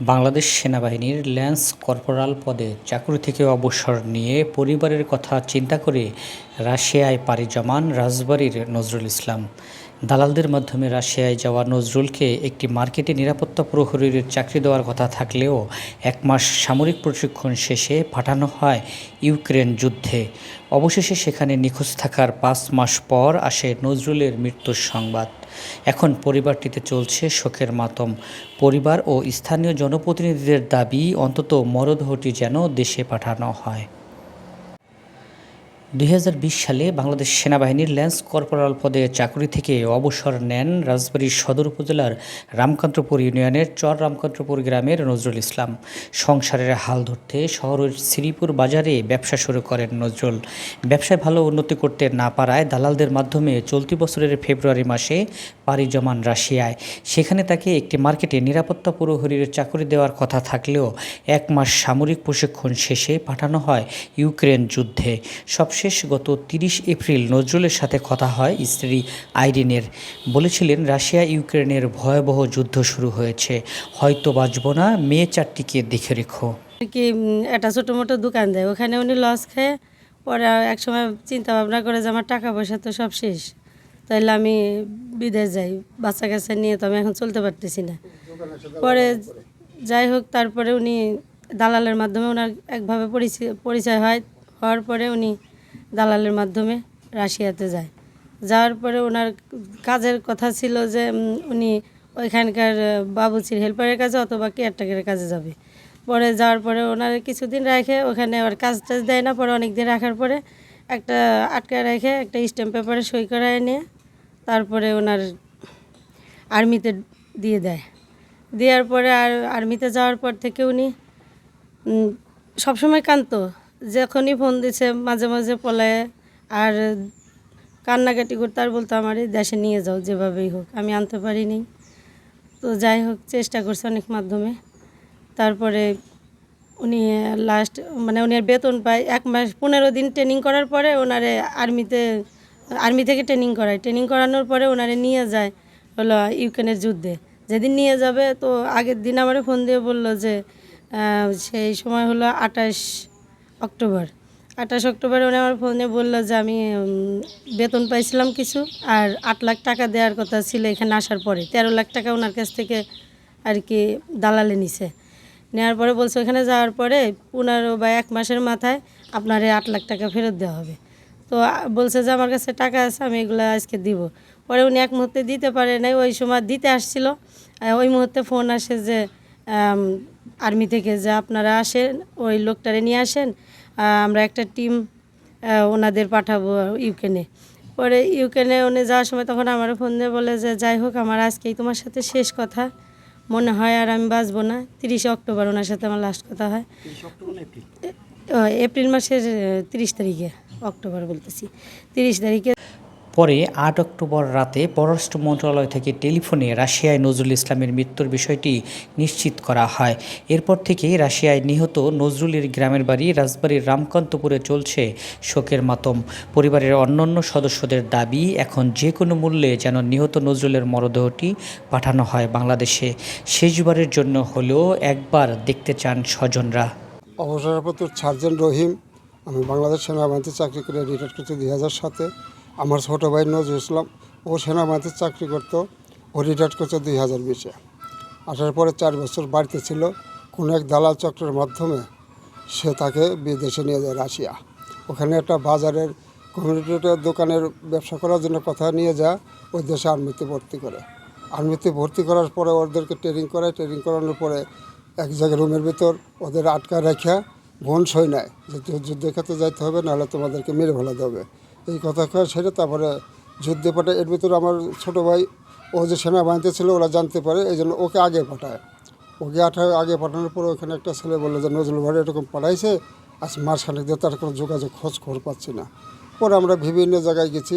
বাংলাদেশ সেনাবাহিনীর lance corporal পদে চাকরি থেকে অবসর নিয়ে পরিবারের কথা চিন্তা করে রাশিয়ায় পাড়ি জমান রাজবাড়ির নজরুল ইসলাম। দালালদের মাধ্যমে রাশিয়ায় যাওয়া নজরুলকে একটি মার্কেটে নিরাপত্তা প্রহরীর চাকরি দেওয়ার কথা থাকলেও এক মাস সামরিক প্রশিক্ষণ শেষে পাঠানো হয় ইউক্রেন যুদ্ধে। অবশেষে সেখানে নিখোঁজ থাকার পাঁচ মাস পর আসে নজরুলের মৃত্যুর সংবাদ। এখন পরিবারটিতে চলছে শোকের মাতম। পরিবার ও স্থানীয় জনপ্রতিনিধিদের দাবি, অন্তত মরদেহটি যেন দেশে পাঠানো হয়। দুই হাজার বিশ সালে বাংলাদেশ সেনাবাহিনীর ল্যান্স কর্পোরাল পদে চাকরি থেকে অবসর নেন রাজবাড়ীর সদর উপজেলার রামকান্তপুর ইউনিয়নের চর রামকান্তপুর গ্রামের নজরুল ইসলাম। সংসারের হাল ধরতে শহরের শ্রীপুর বাজারে ব্যবসা শুরু করেন নজরুল। ব্যবসায় ভালো উন্নতি করতে না পারায় দালালদের মাধ্যমে চলতি বছরের ফেব্রুয়ারি মাসে পাড়ি জমান রাশিয়ায়। সেখানে তাকে একটি মার্কেটে নিরাপত্তা প্রহরীর চাকরি দেওয়ার কথা থাকলেও এক মাস সামরিক প্রশিক্ষণ শেষে পাঠানো হয় ইউক্রেন যুদ্ধে। সবশেষ গত তিরিশ এপ্রিল নজরুলের সাথে কথা হয় স্ত্রী আইরিনের। বলেছিলেন, রাশিয়া ইউক্রেনের ভয়াবহ যুদ্ধ শুরু হয়েছে। হয়তো বাঁচব না। মেয়ে চারটিকে দেখে রেখো। কি একটা ছোটো মোটো দোকান দেয়। ওখানে উনি লস খেয়ে পরে এক সময় চিন্তা ভাবনা করে যে, আমার টাকা পয়সা তো সব শেষ। তাহলে আমি বিদেশ যাই। বাচ্চা কাচ্চা নিয়ে তো আমি এখন চলতে পারতেছি না। পরে যাই হোক, তারপরে উনি দালালের মাধ্যমে ওনার একভাবে পরিচয় পরিচয় হয়। হওয়ার পরে উনি দালালের মাধ্যমে রাশিয়াতে যায়। যাওয়ার পরে ওনার কাজের কথা ছিল যে উনি ওইখানকার বাবুচির হেল্পারের কাছে অথবা কেয়ারটেকারের কাজে যাবে। পরে যাওয়ার পরে ওনার কিছুদিন রাখে ওখানে আবার কাজ টাজ দেয় না। পরে অনেক দিন রাখার পরে একটা আটকায় রেখে একটা স্ট্যাম্প পেপারে সই করায় নিয়ে তারপরে ওনার আর্মিতে দিয়ে দেয়। দেওয়ার পরে আর আর্মিতে যাওয়ার পর থেকে উনি সবসময় কান্ত যখনই ফোন দিছে, মাঝে মাঝে পলায় আর কান্নাকাটি করতে আর বলতো আমার এই দেশে নিয়ে যাও, যেভাবেই হোক, আমি আনতে পারিনি। তো যাই হোক, চেষ্টা করছে অনেক মাধ্যমে। তারপরে উনি লাস্ট মানে উনি বেতন পায় এক মাস, পনেরো দিন ট্রেনিং করার পরে ওনারে আর্মিতে আর্মি থেকে ট্রেনিং করায়। ট্রেনিং করানোর পরে ওনারে নিয়ে যায় হলো ইউক্রেনের যুদ্ধে। যেদিন নিয়ে যাবে, তো আগের দিন আমারে ফোন দিয়ে বলল যে সেই সময় হলো আঠাশ অক্টোবর। আঠাশ অক্টোবরে উনি আমার ফোনে বলল যে আমি বেতন পাইছিলাম কিছু আর আট লাখ টাকা দেওয়ার কথা ছিল এখানে আসার পরে। তেরো লাখ টাকা ওনার কাছ থেকে আর কি দালালে নিছে। নেওয়ার পরে বলছে ওখানে যাওয়ার পরে পনেরো বা এক মাসের মাথায় আপনার আট লাখ টাকা ফেরত দেওয়া হবে। তো বলছে যে আমার কাছে টাকা আছে, আমি এগুলো আজকে দিব। পরে উনি এক মুহূর্তে দিতে পারে নাই, ওই সময় দিতে আসছিল। ওই মুহূর্তে ফোন আসে যে আর্মি থেকে যে আপনারা আসেন, ওই লোকটারে নিয়ে আসেন আমরা একটা টিম ওনাদের পাঠাবো ইউক্রেনে পরে ইউক্রেনে উনি যাওয়ার সময় তখন আমার ফোন দিয়ে বলে যে যাই হোক আমার আজকেই তোমার সাথে শেষ কথা। মনে হয় আর আমি বাঁচবো না। তিরিশে অক্টোবর ওনার সাথে আমার লাস্ট কথা হয়। এপ্রিল? মাসের তিরিশ তারিখে অক্টোবর বলতেছি। তিরিশ তারিখে পরে আট অক্টোবর রাতে পররাষ্ট্র মন্ত্রণালয় থেকে টেলিফোনে রাশিয়ায় নজরুল ইসলামের মৃত্যুর বিষয়টি নিশ্চিত করা হয়। এরপর থেকে রাশিয়ায় নিহত নজরুলের গ্রামের বাড়ি রাজবাড়ির রামকান্তপুরে চলছে শোকের মাতম। পরিবারের অন্যান্য সদস্যদের দাবি, এখন যে কোনো মূল্যে যেন নিহত নজরুলের মরদেহটি পাঠানো হয় বাংলাদেশে। শেষবারের জন্য হলেও একবার দেখতে চান স্বজনরা। অবসরপ্রাপ্ত সার্জেন্ট রহিম, আমি বাংলাদেশ সেনাবাহিনীতে চাকরি করে রিটায়ার করছি দুই হাজার সাতে। আমার ছোটো ভাই নজরুল ইসলাম, ও সেনাবাহিনীতে চাকরি করতো, ও রিটায়ার করছে দুই হাজার বিশে। আসার পরে চার বছর বাড়িতে ছিল, কোনো এক দালাল চক্রের মাধ্যমে সে তাকে বিদেশে নিয়ে যায় রাশিয়া। ওখানে একটা বাজারের কমিউনিটির দোকানের ব্যবসা করার জন্য কথা নিয়ে যায় ওই দেশে আর্মিতে ভর্তি করে। আর্মিতে ভর্তি করার পরে ওদেরকে ট্রেনিং করায় ট্রেনিং করানোর পরে এক জায়গায় রুমের ভিতর ওদের আটকা রেখে বোন সই নেয় যে যু- যুদ্ধের ক্ষেত্রে যাইতে হবে, নাহলে তোমাদেরকে মেরে ফেলা দেবে এই কথা কয়ে, সেটা তারপরে যুদ্ধে পাঠায়। এর ভিতরে আমার ছোটো ভাই, ও যে সেনাবাহিনীতে ছিল, ওরা জানতে পারে, এই জন্য ওকে আগে পাঠায়। ওকে আঠায় আগে পাঠানোর পরে ওখানে একটা ছেলে বলল যে, নজরুল ভাই এরকম পাঠাইছে, আজ মাসখানেক দিয়ে তার কোনো যোগাযোগ খোঁজ খবর পাচ্ছি না। পরে আমরা বিভিন্ন জায়গায় গেছি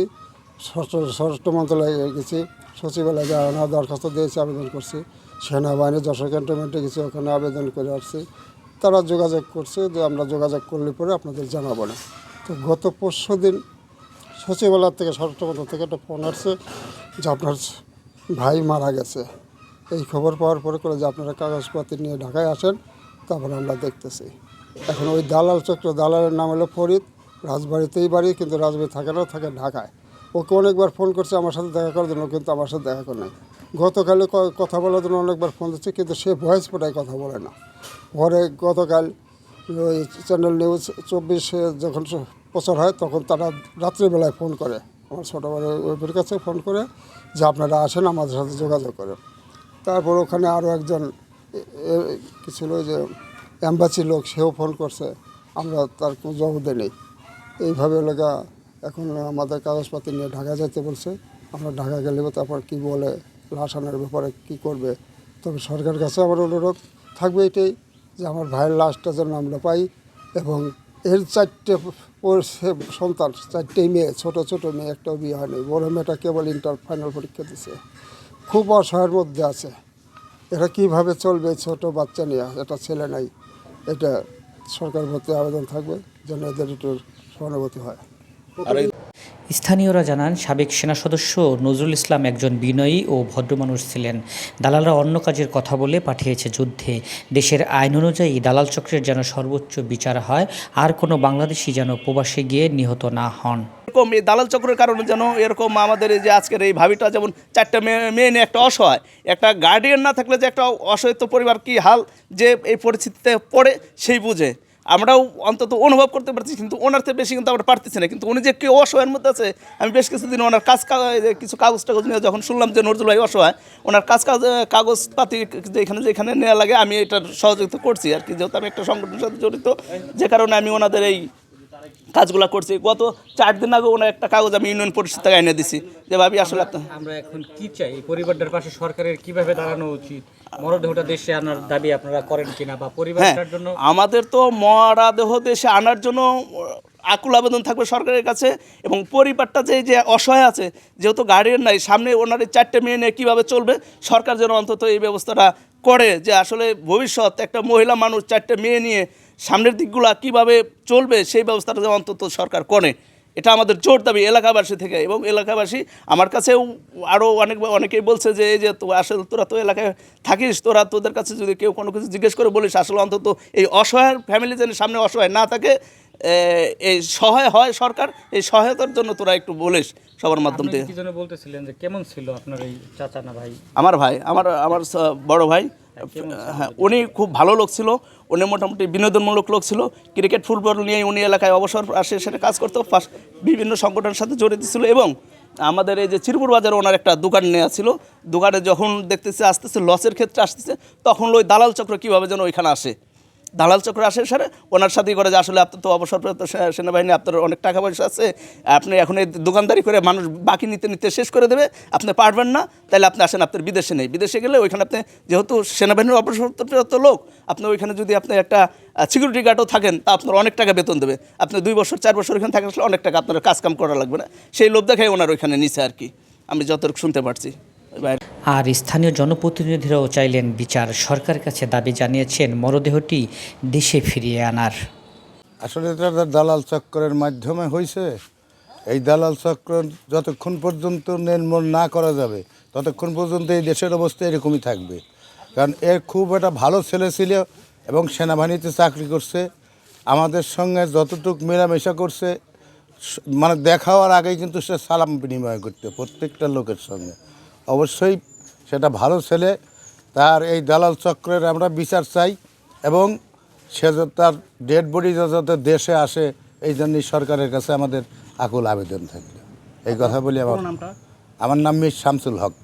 স্বরাষ্ট্র স্বরাষ্ট্র মন্ত্রণালয়ে গেছি, সচিবালয়ে যাওয়া দরখাস্ত দিয়েছি, আবেদন করছি। সেনাবাহিনী, যশোর ক্যান্টনমেন্টে গেছি, ওখানে আবেদন করে আসছি। তারা যোগাযোগ করছে, যে আমরা যোগাযোগ করলে পরে আপনাদের জানাব না। তো গত পরশু দিন সচিবালয় থেকে স্বরাষ্ট্র থেকে একটা ফোন আসছে যে আপনার ভাই মারা গেছে। এই খবর পাওয়ার পরে করে যে আপনারা কাগজপত্র নিয়ে ঢাকায় আসেন, তারপর আমরা দেখতেছি। এখন ওই দালাল চক্র, দালালের নাম হলো ফরিদ। রাজবাড়িতেই বাড়ি, কিন্তু রাজবাড়ি থাকে না, থাকে ঢাকায়। ওকে অনেকবার ফোন করছে আমার সাথে দেখা করার জন্য, কিন্তু আমার সাথে দেখা করে নাই গতকালে কথা বলার জন্য অনেকবার ফোন দিচ্ছে, কিন্তু সে ভয়েস পোটায় কথা বলে না। পরে গতকাল ওই চ্যানেল নিউজ চব্বিশে যখন প্রচার হয়, তখন তারা রাত্রিবেলায় ফোন করে। আমার ছোটো বড় ওইপের কাছে ফোন করে যে, আপনারা আসেন, আমাদের সাথে যোগাযোগ করে তারপর ওখানে আরও একজন এ- এ- কি ছিল যে অ্যাম্বাসি লোক, সেও ফোন করছে, আমরা তার কোনো জবাব নেই। এইভাবে এলাকা এখন আমাদের কাগজপাতি নিয়ে ঢাকা যেতে বলছে। আমরা ঢাকা গেলে তারপর কি বলে লাশ আনার ব্যাপারে কি করবে? তবে সরকারের কাছে আমার অনুরোধ থাকবে এটাই যে, আমার ভাইয়ের লাশটা যেন আমরা পাই এবং এর চারটে সন্তান চারটে মেয়ে, ছোট ছোট মেয়ে একটা বিয়ে হয়নি। বড় মেয়েটা কেবল ইন্টার ফাইনাল পরীক্ষা দিছে। খুব অসহায়ের মধ্যে আছে। এটা কীভাবে চলবে ছোট বাচ্চা নিয়ে? এটা ছেলে নাই। এটা সরকার ভর্তি আবেদন থাকবে যেন এদের একটু সহানুভূতি হয়। স্থানীয়রা জানান, সাবেক সেনা সদস্য নজরুল ইসলাম একজন বিনয়ী ও ভদ্র মানুষ ছিলেন। দালালরা অন্য কাজের কথা বলে পাঠিয়েছে যুদ্ধে। দেশের আইন অনুযায়ী দালাল চক্রের যেন সর্বোচ্চ বিচার হয়, আর কোনো বাংলাদেশি যেন প্রবাসে গিয়ে নিহত না হন। এরকম এই দালাল চক্রের কারণে যেন এরকম আমাদের এই যে আজকের এই ভাবিটা, যেমন চারটা মেয়ে একটা অসহায়, একটা গার্ডিয়ান না থাকলে যে একটা অসহায়িত পরিবার কি হাল যে এই পরিস্থিতিতে পড়ে, সেই বুঝে। আমরাও অন্তত অনুভব করতে পারছি, কিন্তু ওনার থেকে বেশি কিন্তু আমরা পারতেছি না। কিন্তু উনি যে কেউ অসহায়ের মধ্যে আছে, আমি বেশ কিছুদিন ওনার কাজ কিছু কাগজ টাগজ নিয়ে যখন শুনলাম যে নজরুল ভাই অসহায়, ওনার কাজ কাজ, কাগজপাতি যেখানে যেখানে নেওয়া লাগে, আমি এটার সহযোগিতা করছি আর কি। যেহেতু আমি একটা সংগঠনের সাথে জড়িত, যে কারণে আমি ওনাদের এই কাজগুলো করছি। গত চার দিন আগে ওনার একটা কাগজ আমি ইউনিয়ন পরিষদ থেকে এনে দিছি। যে ভাবি আসলে আমরা এখন কি চাই? এই পরিবারটার পাশে সরকারের কীভাবে দাঁড়ানো উচিত? মরদেহটা দেশে আনার দাবি আপনারা করেন কিনা বা হ্যাঁ পরিবারটার জন্য আমাদের তো মরাদেহ দেশে আনার জন্য আকুল আবেদন থাকবে সরকারের কাছে এবং পরিবারটা যে যে অসহায় আছে যেহেতু গার্ডিয়ান নাই সামনে ওনার এই চারটে মেয়ে নিয়ে কীভাবে চলবে সরকার যেন অন্তত এই ব্যবস্থাটা করে যে আসলে ভবিষ্যৎ একটা মহিলা মানুষ চারটে মেয়ে নিয়ে সামনের দিকগুলো কীভাবে চলবে সেই ব্যবস্থাটা যেন অন্তত সরকার করে। এটা আমাদের জোর দাবি এলাকাবাসী থেকে এবং এলাকাবাসী আমার কাছেও আরও অনেক অনেকেই বলছে যে এই যে তো আসলে তোরা তো এলাকায় থাকিস তোরা তোদের কাছে যদি কেউ কোনো কিছু জিজ্ঞেস করে বলিস আসলে অন্তত এই অসহায় ফ্যামিলি যেন সামনে অসহায় না থাকে এই সহায় হয় সরকার এই সহায়তার জন্য তোরা একটু বলিস সবার মাধ্যম থেকে বলতেছিলেন যে কেমন ছিল আপনার এই চাচা না ভাই? আমার ভাই আমার আমার বড় ভাই হ্যাঁ উনি খুব ভালো লোক ছিল উনি মোটামুটি বিনোদনমূলক লোক ছিল ক্রিকেট ফুটবল নিয়ে উনি এলাকায় অবসর আসে সেটা কাজ করতো বিভিন্ন সংগঠনের সাথে জড়িত ছিল এবং আমাদের এই যে চিরপুর বাজারে ওনার একটা দোকান নেওয়া ছিল দোকানে যখন দেখতেছে আসতেছে লসের ক্ষেত্রে আসতেছে তখন ওই দালাল চক্র কীভাবে যেন ওইখানে আসে। দালাল চক্র আসে স্যার। ওনার সাথেই করে যে আসলে আপনার তো অবসরপ্রাপ্ত সেনাবাহিনী, আপনার অনেক টাকা পয়সা আছে। আপনি এখন এই দোকানদারি করে মানুষ বাকি নিতে নিতে শেষ করে দেবে। আপনি পারবেন না, তাহলে আপনি আসেন আপনার বিদেশে নেই। বিদেশে গেলে ওইখানে আপনি যেহেতু সেনাবাহিনীর অবসরপ্রাপ্ত লোক, আপনি ওইখানে যদি আপনি একটা সিকিউরিটি গার্ডও থাকেন, তা আপনার অনেক টাকা বেতন দেবে। আপনি দুই বছর, চার বছর ওইখানে থাকলে আসলে অনেক টাকা আপনার কাজ কাম করা লাগবে না। সেই লোভ দেখাই ওনার ওইখানে নিচে আর কি। আমি যতটুকু শুনতে পারছি। বাইরে আর স্থানীয় জনপ্রতিনিধিরাও চাইলেন বিচার। সরকারের কাছে দাবি জানিয়েছেন, মরদেহটি দেশে ফিরিয়ে আনার। আসলে দালাল চক্রের মাধ্যমে হয়েছে এই দালাল চক্র যতক্ষণ পর্যন্ত নির্মূল না করা যাবে, ততক্ষণ পর্যন্ত এই দেশের অবস্থা এরকমই থাকবে। কারণ এর খুব একটা ভালো ছেলে ছিল এবং সেনাবাহিনীতে চাকরি করছে। আমাদের সঙ্গে যতটুক মেলামেশা করছে মানে দেখা হওয়ার আগেই কিন্তু সে সালাম বিনিময় করতে, প্রত্যেকটা লোকের সঙ্গে। অবশ্যই সেটা ভালো ছেলে তার এই দালাল চক্রের আমরা বিচার চাই এবং সে তার ডেড বডি যাতে দেশে আসে এই জন্যই সরকারের কাছে আমাদের আকুল আবেদন থাকবে। এই কথা বলি আমার আমার নাম মিস শামসুল হক।